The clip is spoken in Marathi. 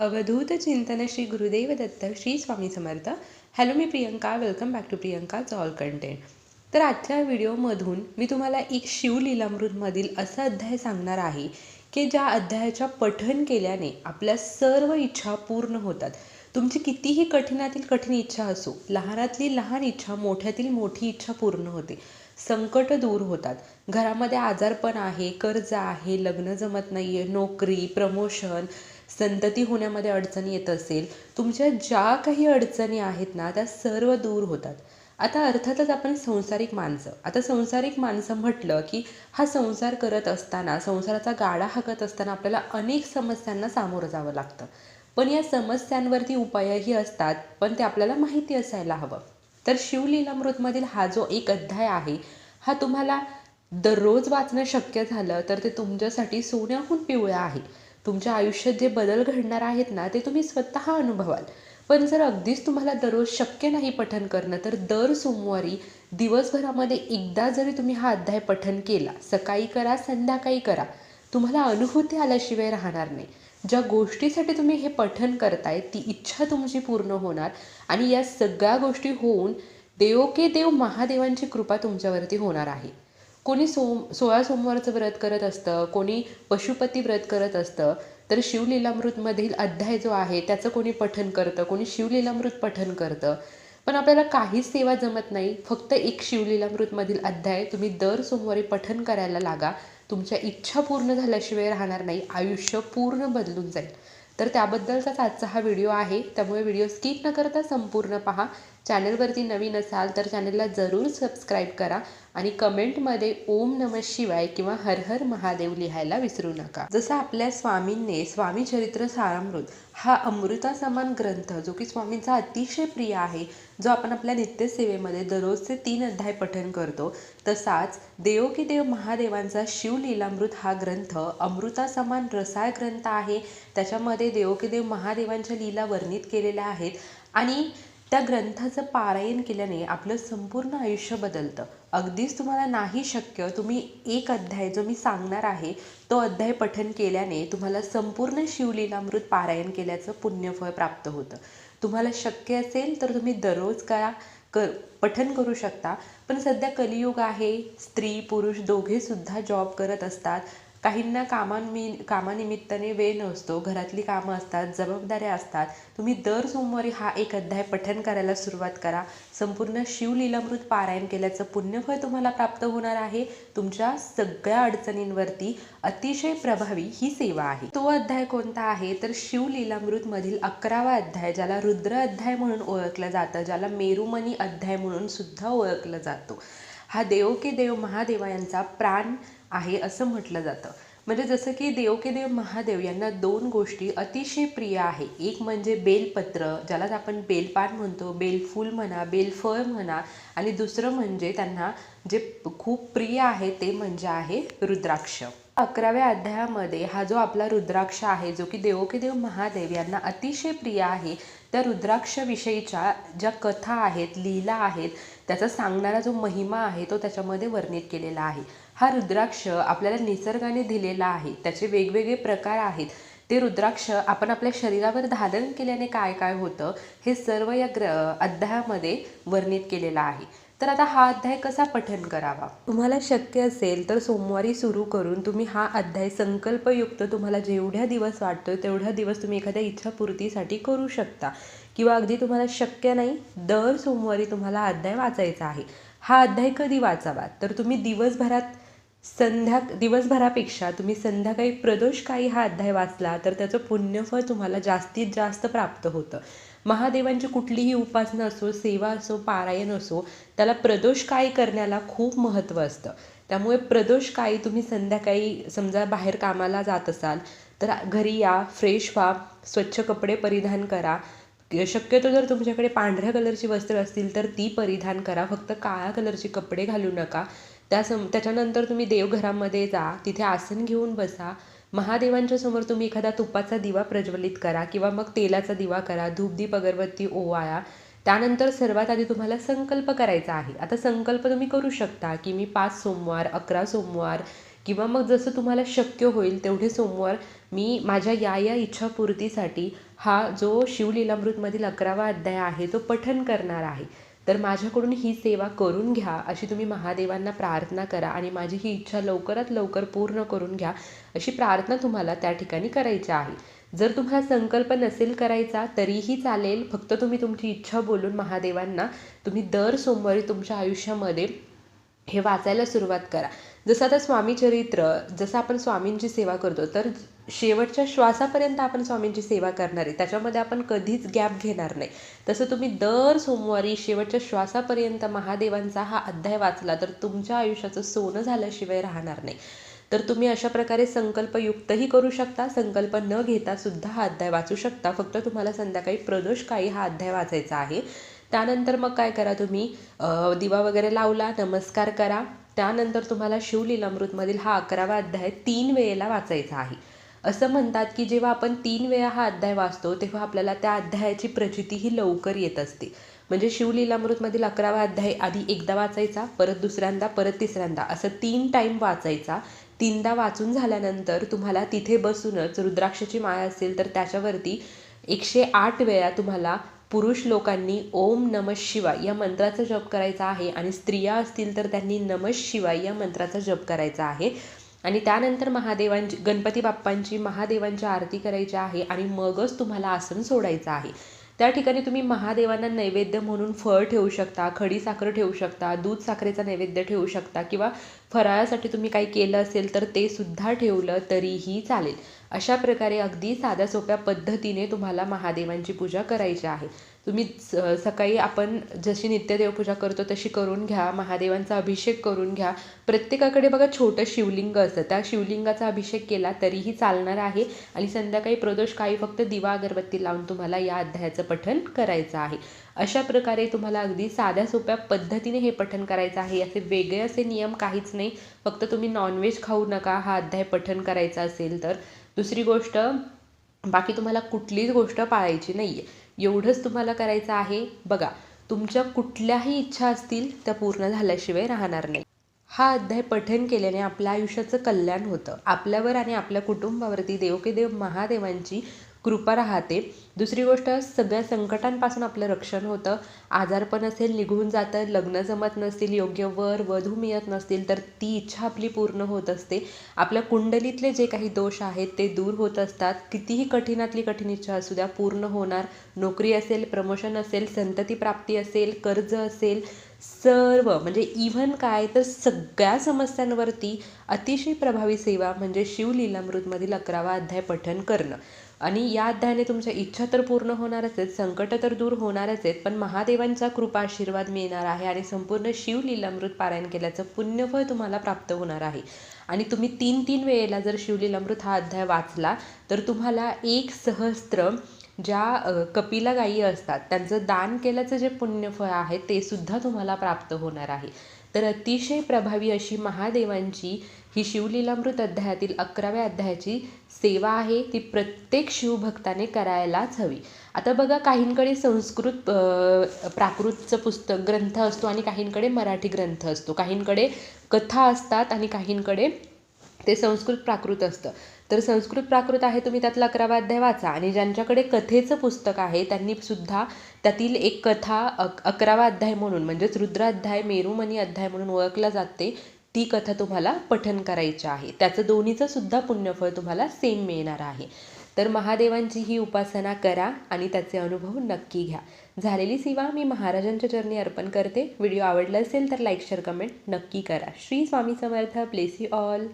अवधूत चिंतन श्री गुरुदेव दत्त श्री स्वामी समर्थ. हॅलो मी प्रियंका वेलकम बॅक टू प्रियंकाच ऑल कंटेंट तर आजच्या व्हिडिओमधून मी तुम्हाला एक शिवलीलामृतमधील असा अध्याय सांगणार आहे की ज्या अध्यायाच्या पठन केल्याने आपल्या सर्व इच्छा पूर्ण होतात. तुमची कितीही कठीणातील कठीण इच्छा असो लहानातली लहान इच्छा मोठ्यातील मोठी इच्छा पूर्ण होते. संकट दूर होतात. घरामध्ये आजारपण आहे कर्ज आहे लग्न जमत नाही आहे नोकरी प्रमोशन संतती होण्यामध्ये अडचणी येत असेल तुमच्या ज्या काही अडचणी आहेत ना त्या सर्व दूर होतात. आता अर्थातच आपण संसारिक माणसं. आता संसारिक माणसं म्हटलं की हा संसार करत असताना संसाराचा गाडा हाकत असताना आपल्याला अनेक समस्यांना सामोरं जावं लागतं. पण या समस्यांवरती उपायही असतात पण ते आपल्याला माहिती असायला हवं. तर शिवलीलामृतमधील हा जो एक अध्याय आहे हा तुम्हाला दररोज वाचणं शक्य झालं तर ते तुमच्यासाठी सोन्याहून पिवळं आहे. तुमच्या आयुष्यात जे बदल घडणार आहेत ना ते तुम्ही स्वतः अनुभवाल. पण जर अगदीच तुम्हाला दररोज शक्य नाही पठन करणं तर दर सोमवारी दिवसभरामध्ये एकदा जरी तुम्ही हा अध्याय पठन केला सकाळी करा संध्याकाळी करा तुम्हाला अनुभूती आल्याशिवाय राहणार नाही. ज्या गोष्टीसाठी तुम्ही हे पठन करताय ती इच्छा तुमची पूर्ण होणार आणि या सगळ्या गोष्टी होऊन देव के देव महादेवांची कृपा तुमच्यावरती होणार आहे. कोणी सोम सोळा सोमवारचं व्रत करत असतं कोणी पशुपती व्रत करत असतं तर शिवलीलामृतमधील अध्याय जो आहे त्याचं कोणी पठन करतं कोणी शिवलीलामृत पठन करतं. पण आपल्याला काहीच सेवा जमत नाही फक्त एक शिवलीलामृतमधील अध्याय तुम्ही दर सोमवारी पठन करायला लागा. तुमच्या इच्छा पूर्ण झाल्याशिवाय राहणार नाही आयुष्य पूर्ण बदलून जाईल. तर त्याबद्दलचाच आजचा हा व्हिडिओ आहे त्यामुळे व्हिडिओ स्किप न करता संपूर्ण पहा. चॅनलवरती नवीन असाल तर चॅनलला जरूर सबस्क्राईब करा. आणि कमेंटमध्ये ओम नम शिवाय किंवा हर हर महादेव लिहायला विसरू नका. जसं आपल्या स्वामींनी स्वामी चरित्र सारामृत हा अमृता समान ग्रंथ जो की स्वामींचा अतिशय प्रिय आहे जो आपण आपल्या नित्यसेवेमध्ये दररोजचे तीन अध्याय पठन करतो तसाच देव की देव महादेवांचा शिवलीलामृत हा ग्रंथ अमृता समान रसाळ ग्रंथ आहे. त्याच्यामध्ये देव की देव महादेवांच्या लीला वर्णित केलेल्या आहेत. आणि त्या ग्रंथाचं पारायण केल्याने आपलं संपूर्ण आयुष्य बदलतं. अगदीच तुम्हाला नाही शक्य तुम्ही एक अध्याय जो मी सांगणार आहे तो अध्याय पठन केल्याने तुम्हाला संपूर्ण शिवलीलामृत पारायण केल्याचं पुण्यफळ प्राप्त होतं. तुम्हाला शक्य असेल तर तुम्ही दररोज करा कर पठन करू शकता. पण सध्या कलियुग आहे स्त्री पुरुष दोघेसुद्धा जॉब करत असतात. काहींना कामानिमि कामानिमित्ताने वेळ नसतो घरातली कामं असतात जबाबदाऱ्या असतात तुम्ही दर सोमवारी हा एक अध्याय पठन करायला सुरुवात करा. संपूर्ण शिवलीलामृत पारायण केल्याचं पुण्यफळ तुम्हाला प्राप्त होणार आहे. तुमच्या सगळ्या अडचणींवरती अतिशय प्रभावी ही सेवा आहे. तो अध्याय कोणता आहे? तर शिवलीलामृतमधील अकरावा अध्याय ज्याला रुद्र अध्याय म्हणून ओळखलं जातं ज्याला मेरुमणी अध्याय म्हणून सुद्धा ओळखलं जातो. हा देव के देव महादेवा यांचा प्राण आहे असं म्हटलं जातं. म्हणजे जसं की देव के देव महादेव यांना दोन गोष्टी अतिशय प्रिय आहे. एक म्हणजे बेलपत्र ज्यालाच आपण बेलपान म्हणतो बेलफूल म्हणा बेलफळ म्हणा. आणि दुसरं म्हणजे त्यांना जे खूप प्रिय आहे ते म्हणजे आहे रुद्राक्ष. अकराव्या अध्यायामध्ये हा जो आपला रुद्राक्ष आहे जो की देव देव महादेव यांना अतिशय प्रिय आहे त्या रुद्राक्षविषयीच्या ज्या कथा आहेत लीला आहेत त्याचा सांगणारा जो महिमा आहे तो त्याच्यामध्ये वर्णित केलेला आहे. हा रुद्राक्ष आपल्याला निसर्गाने दिलेला आहे त्याचे वेगवेगळे प्रकार आहेत. ते रुद्राक्ष आपण आपल्या शरीरावर धारण केल्याने काय काय होतं हे सर्व या ग्र अध्यायामध्ये वर्णित केलेलं आहे. तर आता हा अध्याय कसा पठन करावा? तुम्हाला शक्य असेल तर सोमवारी सुरू करून तुम्ही हा अध्याय संकल्पयुक्त तुम्हाला जेवढ्या दिवस वाटतो तेवढ्या दिवस तुम्ही एखाद्या इच्छापूर्तीसाठी करू शकता. किंवा अगदी तुम्हाला शक्य नाही दर सोमवारी तुम्हाला अध्याय वाचायचा आहे. हा अध्याय कधी वाचावा? तर तुम्ही दिवसभरात संध्या दिवसभरापेक्षा तुम्ही संध्याकाळी प्रदोष काही हा अध्याय वाचला तर त्याचं पुण्यफळ तुम्हाला जास्तीत जास्त प्राप्त होतं. महादेवांची कुठलीही उपासना असो सेवा असो पारायण असो त्याला प्रदोषकाळी करण्याला खूप महत्त्व असतं. त्यामुळे प्रदोषकाळी तुम्ही संध्याकाळी समजा बाहेर कामाला जात असाल तर घरी या फ्रेश व्हा स्वच्छ कपडे परिधान करा. शक्यतो जर तुमच्याकडे पांढऱ्या कलरची वस्त्र असतील तर ती परिधान करा. फक्त काळ्या कलरचे कपडे घालू नका. त्या सम त्याच्यानंतर तुम्ही देवघरामध्ये जा तिथे आसन घेऊन बसा. महादेवांच्या समोर तुम्ही एखादा तुपाचा दिवा प्रज्वलित करा किंवा मग तेलाचा दिवा करा धूपदीप अगरबत्ती ओवाळा. त्यानंतर सर्वात आधी तुम्हाला संकल्प करायचा आहे. आता संकल्प तुम्ही करू शकता की मी पाच सोमवार अकरा सोमवार किंवा मग जसं तुम्हाला शक्य होईल तेवढे सोमवार मी माझ्या या या इच्छापूर्तीसाठी हा जो शिवलीलामृतमधील अकरावा अध्याय आहे तो पठन करणार आहे. तर माझ्याकडून ही सेवा करून घ्या अशी तुम्ही महादेवांना प्रार्थना करा आणि माझी ही इच्छा लवकरात लवकर पूर्ण करून घ्या अशी प्रार्थना तुम्हाला त्या ठिकाणी करायची आहे. जर तुम्हाला संकल्प नसेल करायचा तरीही चालेल. फक्त तुम्ही तुमची इच्छा बोलून महादेवांना तुम्ही दर सोमवारी तुमच्या आयुष्यामध्ये हे वाचायला सुरुवात करा. जसं आता स्वामी चरित्र जसं आपण स्वामींची सेवा करतो तर शेवटच्या श्वासापर्यंत आपण स्वामींची सेवा करणार आहे. त्याच्यामध्ये आपण कधीच गॅप घेणार नाही. तसं तुम्ही दर सोमवारी शेवटच्या श्वासापर्यंत महादेवांचा हा अध्याय वाचला तर तुमच्या आयुष्याचं सोनं झाल्याशिवाय राहणार नाही. तर तुम्ही अशा प्रकारे संकल्पयुक्तही करू शकता संकल्प न घेता सुद्धा हा अध्याय वाचू शकता. फक्त तुम्हाला संध्याकाळी प्रदोष काळी हा अध्याय वाचायचा आहे. त्यानंतर मग काय करा तुम्ही? दिवा वगैरे लावला नमस्कार करा. त्यानंतर तुम्हाला शिवलीलामृतमधील हा अकरावा अध्याय तीन वेळेला वाचायचा आहे. असं म्हणतात की जेव्हा आपण तीन वेळा हा अध्याय वाचतो तेव्हा आपल्याला त्या अध्यायाची प्रचितीही लवकर येत असते. म्हणजे शिवलीलामृतमधील अकरावा अध्याय आधी एकदा वाचायचा परत दुसऱ्यांदा परत तिसऱ्यांदा असं तीन टाईम वाचायचा. तीनदा वाचून झाल्यानंतर तुम्हाला तिथे बसूनच रुद्राक्षाची माळ असेल तर त्याच्यावरती एकशे आठ वेळा तुम्हाला पुरुष लोकांनी ओम नम शिवाय या मंत्राचा जप करायचा आहे आणि स्त्रिया असतील तर त्यांनी नम शिवाय या मंत्राचा जप करायचा आहे. आणि त्यानंतर महादेवांची गणपती बाप्पांची महादेवांची आरती करायची आहे आणि मगच तुम्हाला आसन सोडायचं आहे. त्या ठिकाणी तुम्ही महादेवांना नैवेद्य म्हणून फळ ठेवू शकता खडी साखर ठेवू शकता दूध साखरेचा नैवेद्य ठेवू शकता किंवा फराळासाठी तुम्ही काही केलं असेल तर ते सुद्धा ठेवलं तरीही चालेल. अशा प्रकारे अगदी साध्या सोप्या पद्धतीने तुम्हाला महादेवांची पूजा करायची आहे. तुम्ही स सकाळी आपण जशी नित्यदेव पूजा करतो तशी करून घ्या. महादेवांचा अभिषेक करून घ्या. प्रत्येकाकडे बघा छोटं शिवलिंग असतं. त्या शिवलिंगाचा अभिषेक केला तरीही चालणार आहे. आणि संध्याकाळी प्रदोष काही फक्त दिवा अगरबत्ती लावून तुम्हाला या अध्यायाचं पठण करायचं आहे. अशा प्रकारे तुम्हाला अगदी साध्या सोप्या पद्धतीने हे पठण करायचं आहे. असे वेगळे असे नियम काहीच नाही. फक्त तुम्ही नॉनव्हेज खाऊ नका. हा अध्याय पठण करायचा असेल तर. दुसरी गोष्ट बाकी तुम्हाला कुठलीच गोष्ट पाळायची नाही आहे एवढंच तुम्हाला करायचं आहे बघा तुमच्या कुठल्याही इच्छा असतील त्या पूर्ण झाल्याशिवाय राहणार नाही. हा अध्याय पठन केल्याने आपल्या आयुष्याचं कल्याण होतं. आपल्यावर आणि आपल्या कुटुंबावरती देवकेदेव महादेवांची कृपा राहते. दुसरी गोष्ट सगळ्या संकटांपासून आपलं रक्षण होतं. आजारपण असेल निघून जातं. लग्न जमत नसतील योग्य वर वधू मिळत नसतील तर ती इच्छा आपली पूर्ण होत असते. आपल्या कुंडलीतले जे काही दोष आहेत ते दूर होत असतात. कितीही कठीणातली कठीण इच्छा असू द्या पूर्ण होणार. नोकरी असेल प्रमोशन असेल संतती प्राप्ती असेल कर्ज असेल सर्व म्हणजे इव्हन काय तर सगळ्या समस्यांवरती अतिशय प्रभावी सेवा म्हणजे शिवलीलामृतमधील अकरावा अध्याय पठन करणं. आणि या अध्यायाने तुमच्या इच्छा तर पूर्ण होणारच आहेत संकट तर दूर होणारच आहेत पण महादेवांचा कृपा आशीर्वाद मिळणार आहे आणि संपूर्ण शिवलीलामृत पारायण केल्याचं पुण्यफळ तुम्हाला प्राप्त होणार आहे. आणि तुम्ही तीन तीन वेळेला जर शिवलीलामृत हा अध्याय वाचला तर तुम्हाला एक सहस्त्र ज्या कपिला गायी असतात त्यांचं दान केल्याचं जे पुण्यफळ आहे ते सुद्धा तुम्हाला प्राप्त होणार आहे. तर अतिशय प्रभावी अशी महादेवांची ही शिवलीलामृत अध्यायातील अकराव्या अध्यायाची सेवा आहे ती प्रत्येक शिवभक्ताने करायलाच हवी. आता बघा काहींकडे संस्कृत प्राकृतचं पुस्तक ग्रंथ असतो आणि काहींकडे मराठी ग्रंथ असतो. काहींकडे कथा असतात आणि काहींकडे ते संस्कृत प्राकृत असतं. तर संस्कृत प्राकृत आहे तुम्ही त्यातला अकरावा अध्याय वाचा. आणि ज्यांच्याकडे कथेचं पुस्तक आहे त्यांनी सुद्धा त्यातील एक कथा अक अकरावा अध्याय म्हणून म्हणजेच रुद्राध्याय मेरुमणी अध्याय म्हणून ओळखला जाते ती कथा तुम्हाला पठन करायची आहे. त्याचं दोन्हीचं सुद्धा पुण्यफळ तुम्हाला सेम मिळणार आहे. तर महादेवांची ही उपासना करा आणि त्याचे अनुभव नक्की घ्या. झालेली सेवा मी महाराजांच्या चरणी अर्पण करते. व्हिडिओ आवडला असेल तर लाईक शेअर कमेंट नक्की करा. Shri Swami Samarth. Bless you all